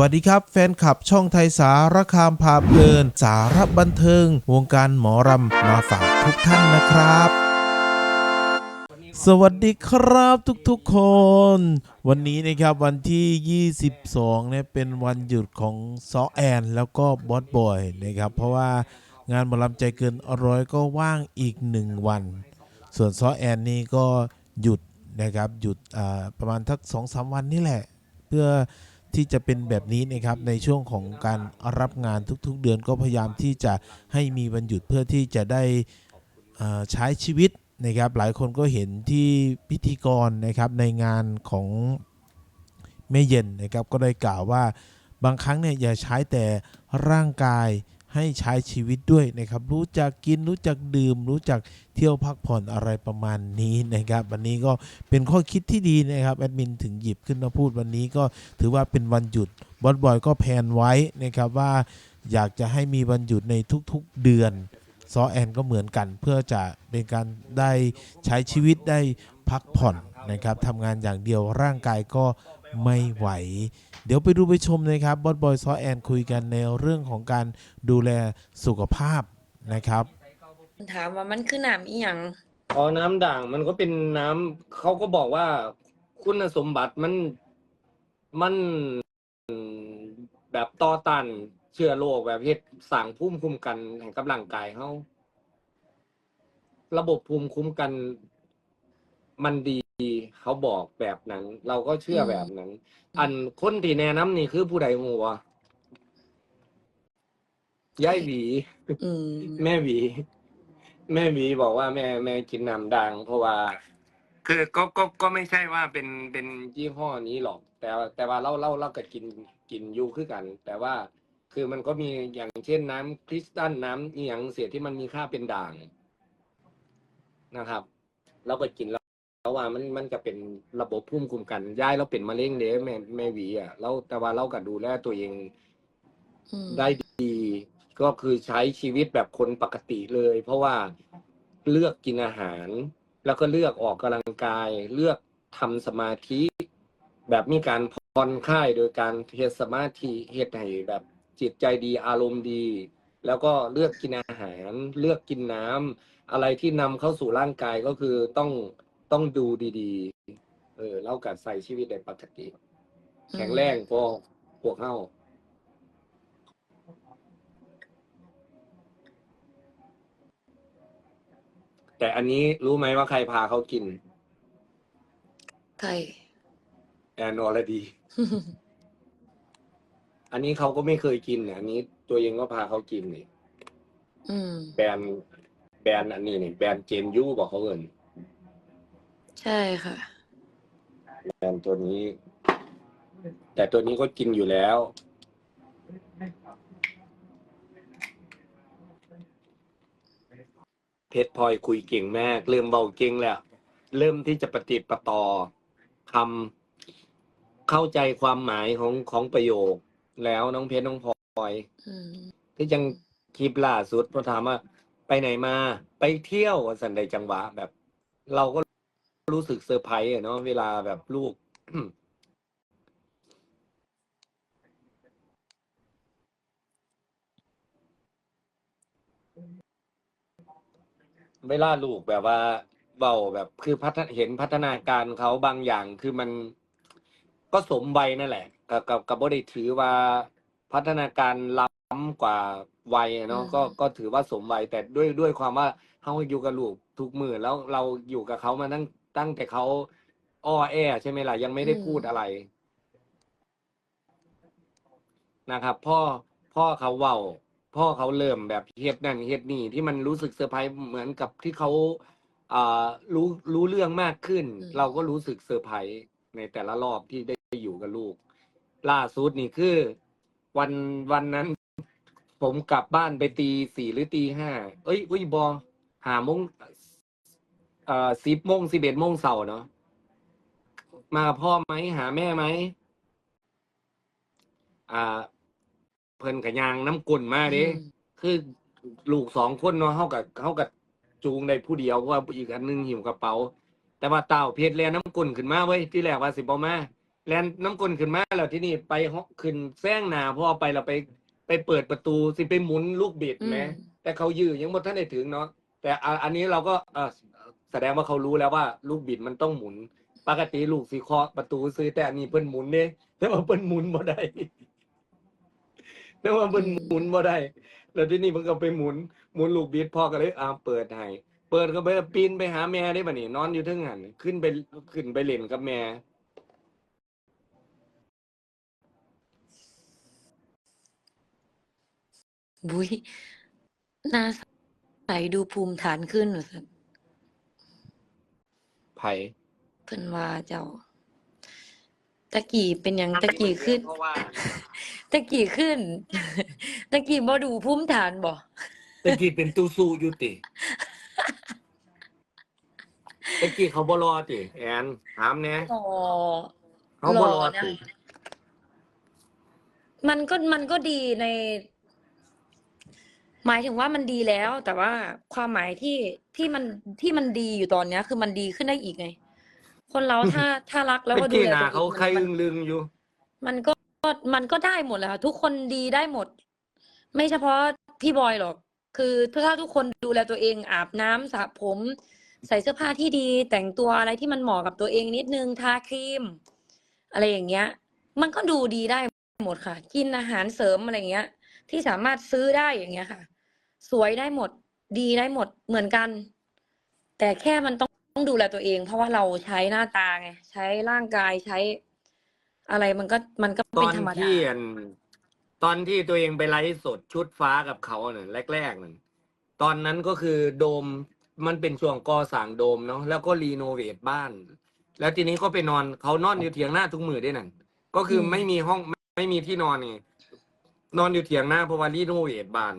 วัสดีครับ แฟนคลับช่องไทยสารคามพาเพลิน สารบันเทิง วงการหมอรำมาฝากทุกท่านนะครับ สวัสดีครับทุกๆคน วันนี้นะครับวันที่ 22เนี่ยเป็นวันหยุดของซอแอน แล้วก็บอสบอยนะครับ เพราะว่างานหมอลำใจเกินร้อยก็ว่างอีกหนึ่งวัน ส่วนซอแอนนี่ก็หยุดนะครับหยุดประมาณทักสองสามวันนี่แหละ เพื่อ ที่จะเป็นแบบนี้นะครับในช่วงของการรับงานทุกๆ เดือนก็พยายามที่จะให้มีวันหยุดเพื่อที่จะได้ใช้ชีวิตนะครับหลายคนก็เห็นที่พิธีกรนะครับในงานของแม่เย็นนะครับก็ได้กล่าวว่าบางครั้งเนี่ยอย่าใช้แต่ร่างกาย ให้ใช้ชีวิตด้วยนะครับ รู้จักกินรู้จักดื่ม รู้จักเที่ยวพักผ่อนอะไรประมาณนี้นะครับ วันนี้ก็เป็นข้อคิดที่ดีนะครับแอดมินถึงหยิบขึ้นมาพูดวันนี้ก็ถือว่าเป็นวันหยุดบอสบอยก็แพนไว้นะครับว่าอยากจะให้มีวันหยุดในทุกๆเดือนซอแอนก็เหมือนกัน เพื่อจะเป็นการได้ใช้ชีวิตได้พักผ่อนนะครับทำงานอย่างเดียวร่างกายก็ไม่ไหว เดี๋ยวไปดูไปชมนะครับบอสบอยซอแอนคุยกันในเรื่องของการดูแลสุขภาพนะครับ ถามว่ามันคือน้ำอีหยังอ๋อน้ำด่างมันก็เป็นน้ำเขาก็บอกว่าคุณสมบัติมันมันแบบต่อต้านเชื้อโรคแบบเฮ็ดสร้างภูมิคุ้มกันให้กับร่างกายเฮาระบบภูมิคุ้มกันมันดี เขาบอกแบบนั้น เราก็เชื่อแบบนั้น อันคนที่แนะนำนี่คือผู้ใดฮู้บ่ยายหวีอืมแม่หวี แม่หวีบอกว่าแม่แม่กินน้ำดัง เพราะว่า คือก็ก็ก็ไม่ใช่ว่าเป็นเป็นยี่ห้อนี้หรอก แต่ว่าแต่ว่าเราเราเราก็กินกินอยู่คือกัน แต่ว่าคือมันก็มีอย่างเช่นน้ำคริสตัลน้ำอหย่างเสียที่มันมีค่าเป็นด่างนะครับ เราก็กินแล้ว แล้วว่ามันมันก็เป็นระบบภูมิคุ้มกันยายเราเป็นมะเร็งเด้แม่แม่หวีอะเราแต่ว่าเราก็ดูแลตัวเองอืมได้ดี ก็คือใช้ชีวิตแบบคนปกติเลย เพราะว่าเลือกกินอาหาร แล้วก็เลือกออกกำลังกาย เลือกทำสมาธิ แบบมีการผ่อนคลายโดยการเฮ็ดสมาธิเฮ็ดให้แบบจิตใจดีอารมณ์ดี แล้วก็เลือกกินอาหาร เลือกกินน้ำอะไรที่นำเข้าสู่ร่างกายก็คือต้อง ต้องดูดีๆ เออเล่ากัดใส่ชีวิตได้ปกติ แข็งแรงพอพวกเฮาแต่อันนี้รู้ไหมว่าใครพาเขากินไทยแอนอรดี อันนี้เขาก็ไม่เคยกินเนี่ยอันนี้ตัวเองก็พาเขากินนี่อืมแบรนด์แบรนด์อันนี้นี่แบรนด์เจนยูบอกเขาเอิน ใช่ค่ะแบรนด์ตัวนี้ แต่ตัวนี้ก็กินอยู่แล้ว เพชรพลอยคุยเก่งมาก เริ่มเบาเก่งแล้ว เริ่มที่จะปฏิดประต่อคำเข้าใจความหมายของของประโยค แล้วน้องเพชรน้องพลอย อืม ที่จังคลิปล่าสุดพอถามว่า ไปไหนมา ไปเที่ยวสันใดจังหวะแบบ เราก็ รู้สึกเซอร์ไพรส์อะเนาะเวลาแบบลูก เวลาลูกแบบว่าเบาแบบคือพัฒนเห็นพัฒนาการเขาบางอย่างคือมันก็สมวัยนั่นแหละ กับกับกับบ่ได้ถือว่าพัฒนาการล้ำกว่าวัยอะเนาะก็ก็ถือว่าสมวัยแต่ด้วยด้วยความว่าเขาอยู่กับลูกทุกมือแล้วเราอยู่กับเขามาตั้ง ตั้งแต่เขาอ้อแอใช่ไหมล่ะยังไม่ได้พูดอะไรนะครับ พ่อพ่อเขาเว้า พ่อเขาเริ่มแบบเฮ็ดนั่นเฮ็ดนี่ที่มันรู้สึกเซอร์ไพรส์เหมือนกับที่เขาอ่ารู้รู้เรื่องมากขึ้น เราก็รู้สึกเซอร์ไพรส์ในแต่ละรอบที่ได้อยู่กับลูก ล่าสุดนี่คือ วันวันนั้น ผมกลับบ้านไปตีสี่หรือตีห้าเอ้ยอุ้ยบอหาโมง เอ่อสิบโมงสิบเอ็ดโมงเสาร์เนาะมากับพ่อไหมหาแม่ไหมอ่า เพิ่นกะยางน้ำกุ่นมาเด้อืม คือลูกสองคนเนาะเฮากับเฮากับจูงได้ผู้เดียวเพราะว่าอีกอันหนึงหิวกระเป๋า แต่ว่าเต่าเพชรแลน้ำกุ่นขึ้นมาเว้ยที่แรกว่าสิบ่มาแลนน้ำกลนขึ้นมาแล้วที่นี่ไปฮอกขึ้นแซงหนาพอไปเราไป ไปเปิดประตูสิไปหมุนลูกบิดอืไหม ม แต่เขายื้อยังบ่ทันได้ถึงเนาะแต่อะอันนี้เราก็เออ แสดงว่าเขารู้แล้วว่า ลูกบิดมันต้องหมุน ปกติลูกสิเคาะประตูซื้อแต่อันนี้เพิ่นหมุนเด้แต่ว่าเพิ่นหมุนบ่ได้แต่ว่าเพิ่นหมุนบ่ได้แล้วที่นี่มันก็ไปหมุนหมุนลูกบิดพ่อก็เลยอ่าเปิดให้เปิดก็ไปปีนไปหาแม่ได้บัดนี้นอนอยู่เทึงหันขึ้นไปขึ้นไปเล่นกับแม่ บุ้ยหน้าใสดูภูมิฐานขึ้นหรอสัน ไผ่เพิ่นว่าเจ้าตะกี้เป็นหยังตะกี้ขึ้นเพราะว่าตะกี้ขึ้นตะกี้บ่ดูภูมิฐานบ่ตะกี้เป็นตูซูอยู่ติตะกี้เขาบ่รอติแอนถามแหน่อ๋อ เขาบ่รอรอนะ ติ มันก็มันก็ดีใน หมายถึงว่ามันดีแล้ว แต่ว่าความหมายที่ที่มันที่มันดีอยู่ตอนเนี้ย คือมันดีขึ้นได้อีกไง คนเราถ้าถ้ารักแล้วตะก็ดูกี้แลหน้าตัวเขาเองใครมัอึนงลึงอยู่ มันก็มันก็ได้หมดแหละค่ะทุกคนดีได้หมด ไม่เฉพาะพี่บอยหรอก คือถ้าทุกคนดูแลตัวเองอาบน้ำสระผม ใส่เสื้อผ้าที่ดี แต่งตัวอะไรที่มันเหมาะกับตัวเองนิดนึงทาครีม อะไรอย่างเงี้ย มันก็ดูดีได้หมดค่ะ กินอาหารเสริมอะไรอย่างเงี้ย ที่สามารถซื้อได้อย่างเงี้ยค่ะ สวยได้หมด ดีได้หมดเหมือนกัน แต่แค่มันต้องต้องดูแลตัวเอง เพราะว่าเราใช้หน้าตาไงใช้ร่างกายใช้ อะไรมันก็มันก็ตเป็อนนธรรมดาที่อันตอนที่ตัวเองไปไลฟ์สดชุดฟ้ากับเขาเนี่ยแรกๆนั่นตอนนั้นก็คือโดมมันเป็นช่วงก่อสร้างโดมเนาะแล้วก็รีโนเวทบ้าน แล้วทีนี้ก็ไปนอนเขานอนอยู่เถียงหน้าทุกมือด้วยนั่นก็คือไม่มีห้องไม่มีที่นอนไงนอนอยู่เถียงหน้าเพราะว่ารีโนเวทบ้าน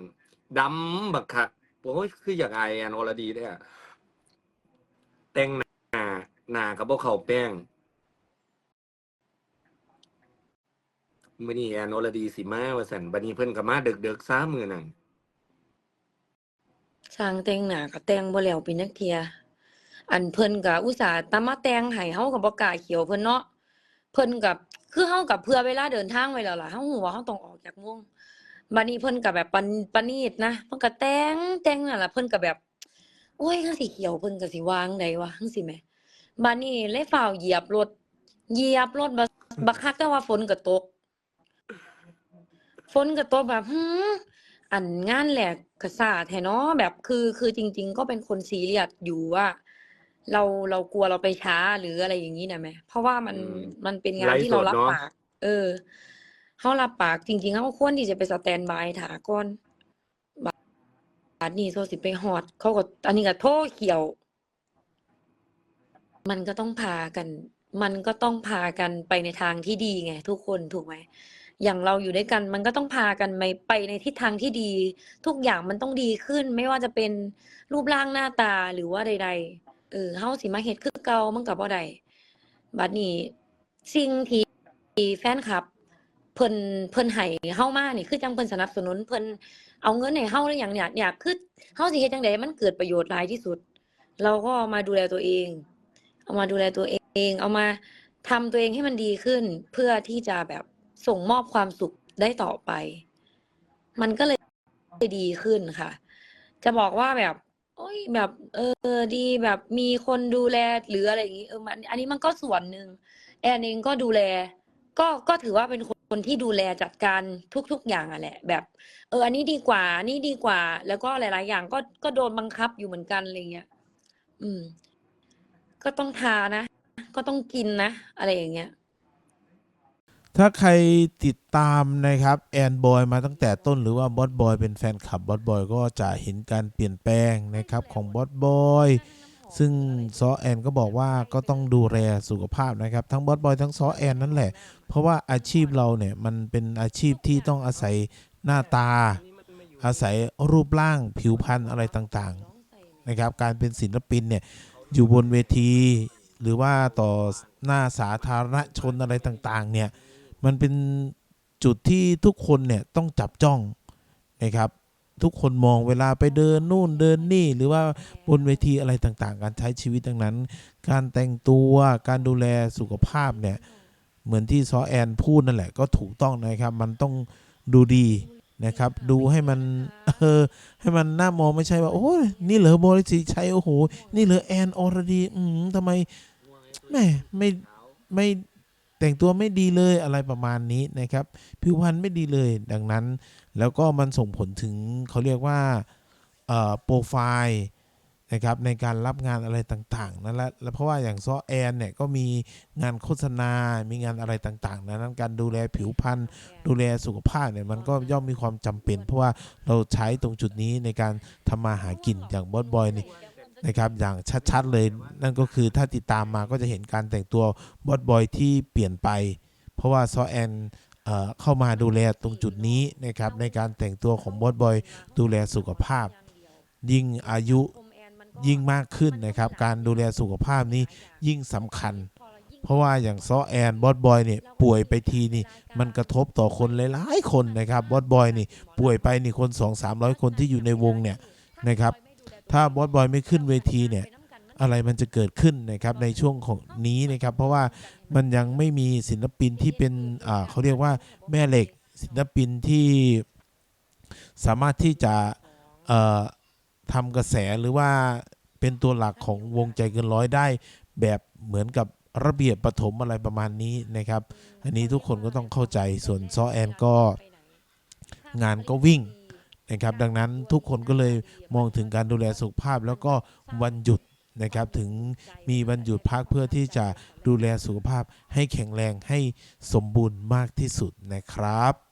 ดำบักคักโอ้ยคืออยากอแอนอรดีเนี่ยแต่งหน้าหน้ากับพวกเขาแป้งมื่อนี้แอนอรดีสิมาวสันบัดนี้เพิ่นก็มาเดึกๆซ้ามือนั่นสร้างแต่งหน้าก็แต่งบ่แล้วเป็นจักเทีย อันเพิ่นก็อุตส่าห์ตามมาแต่งให้เฮาก็บ่กล้าเขียวเพิ่นเนาะเพิ่นก็คือเฮาก็เผื่อเวลาเดินทางไว้แล้วล่ะเฮาฮู้ว่าเฮาต้องออกจากมือง บัดนี้เพิ่นก็แบบปานประณีตนะเพิ่นก็แต่งแต่งนั่นล่ะเพิ่นก็แบบ โอ้ยจังสิเขียวเพิ่นก็สิวางได้วะจังซี่แหมบัดนี้เลยฟ้าวเหยียบรถเหยียบรถบักบักคักแต่ว่าฝนก็ตก ฝนก็ตกแบบหืออันงานแหลกกระสาแท้เนาะแบบคือคือจริง ๆ ก็เป็นคนซีเรียสอยู่ว่า เราเรากลัวเราไปช้าหรืออะไรอย่างนี้นะแม่เพราะว่ามันมันเป็นงานที่เรารับปาก เออ เขารับปากจริงๆเขาควรที่จะไปสแตนบายถาก่อนบาดนี้โซสิไปฮอด เขาก็อันนี้ก็โทรเขียว มันก็ต้องพากัน มันก็ต้องพากันไปในทางที่ดีไง ทุกคนถูกไหมอย่างเราอยู่ด้วยกัน มันก็ต้องพากันไปไปในทิศทางที่ดี ทุกอย่างมันต้องดีขึ้น ไม่ว่าจะเป็นรูปร่างหน้าตาหรือว่าใด ๆ เออเฮาสิมาเฮ็ดคือเก่ามันก็บ่ได้บัดนี้สิ่งที่แฟนคลับ เพิ่นเพิ่นให้เฮามานี่คือจังเพิ่นสนับสนุนเพิ่นเอาเงินให้เฮาหรือหยังเนี่ยอยากคือเฮาสิเฮ็ดจังได๋มันเกิดประโยชน์หลายที่สุด เราก็เอามาดูแลตัวเอง เอามาดูแลตัวเอง เอามาทำตัวเองให้มันดีขึ้น เพื่อที่จะแบบส่งมอบความสุขได้ต่อไป มันก็เลยดีขึ้นค่ะ จะบอกว่าแบบโอ้ยแบบเออดีแบบมีคนดูแลหรืออะไรอย่างนี้เออมันอันนี้มันก็ส่วนหนึ่งแอนเองก็ดูแล ก็ก็ถือว่าเป็นคนที่ดูแลจัดการทุก ๆ อย่างอะแหละ แบบ เออ อันนี้ดีกว่าอันนี่ดีกว่า แล้วก็หลาย ๆ อย่างก็ก็โดนบังคับอยู่เหมือนกันอะไรเงี้ยอืม ก็ต้องทานะ ก็ต้องกินนะอะไรอย่างเงี้ย ถ้าใครติดตามนะครับแอนบอยมาตั้งแต่ต้นหรือว่าบอสบอยเป็นแฟนคลับบอสบอยก็จะเห็นการเปลี่ยนแปลงนะครับของบอสบอย ซึ่งซอแอนก็บอกว่าก็ต้องดูแลสุขภาพนะครับ ทั้งบอสบอยทั้งซอแอนนั่นแหละ เพราะว่าอาชีพเราเนี่ยมันเป็นอาชีพที่ต้องอาศัยหน้าตา อาศัยรูปร่างผิวพรรณอะไรต่างๆนะครับ การเป็นศิลปินเนี่ยอยู่บนเวที หรือว่าต่อหน้าสาธารณชนอะไรต่างๆเนี่ยมันเป็นจุดที่ทุกคนเนี่ยต้องจับจ้องนะครับ ทุกคนมองเวลาไปเดินนู่นเดินนี่ หรือว่าบนเวทีอะไรต่างๆ การใช้ชีวิตดังนั้น การแต่งตัวการดูแลสุขภาพเนี่ยเหมือนที่ซอแอนพูดนั่นแหละก็ถูกต้องนะครับ มันต้องดูดีนะครับ ดูให้มันเออให้มันน่ามองไม่ใช่ว่า โอ้ยนี่เหรอโมริสิชัยโอ้โห นี่เหรอแอนอรดี อืมทำไมแม่ไม่ไม่แต่งตัวไม่ดีเลยอะไรประมาณนี้นะครับ ผิวพรรณไม่ดีเลย ดังนั้น แล้วก็มันส่งผลถึงเขาเรียกว่าเอ่อโปรไฟล์นะครับในการรับงานอะไรต่างๆนั่นแหละแล้วเพราะว่าอย่างซอแอนเนี่ยก็มีงานโฆษณา มีงานอะไรต่างๆดังนั้นการดูแลผิวพรรณดูแลสุขภาพเนี่ยมันก็ย่อมมีความจำเป็น เพราะว่าเราใช้ตรงจุดนี้ในการทำมาหากินอย่างบอสบอยนี่นะครับอย่างชัดๆเลยนั่นก็คือถ้าติดตามมาก็จะเห็นการแต่งตัวบอสบอยที่เปลี่ยนไป เพราะว่าซอแอน เข้ามาดูแลตรงจุดนี้นะครับในการแต่งตัวของบอสบอยดูแลสุขภาพ ยิ่งอายุยิ่งมากขึ้นนะครับการดูแลสุขภาพนี้ยิ่งสำคัญ เพราะว่าอย่างซอแอนบอสบอยเนี่ยป่วยไปทีนี่มันกระทบต่อคนหลายๆคนนะครับบอสบอยนี่ป่วยไปนี่คน 2 3 0 0 คนที่อยู่ในวงเนี่ยนะครับถ้าบอสบอยไม่ขึ้นเวทีเนี่ย อะไรมันจะเกิดขึ้นนะครับในช่วงของนี้นะครับ เพราะว่ามันยังไม่มีศิลปินที่เป็นอ่าเขาเรียกว่าแม่เหล็กศิลปินที่สามารถที่จะเอ่อทำกระแสหรือว่าเป็นตัวหลักของวงใจเกินร้อยได้ แบบเหมือนกับระเบียบปฐมอะไรประมาณนี้นะครับ อันนี้ทุกคนก็ต้องเข้าใจส่วนซอแอนก็งานก็วิ่งนะครับ ดังนั้นทุกคนก็เลยมองถึงการดูแลสุขภาพ แล้วก็วันหยุด นะครับ ถึงมีวันหยุดพักเพื่อที่จะดูแลสุขภาพให้แข็งแรงให้สมบูรณ์มากที่สุดนะครับ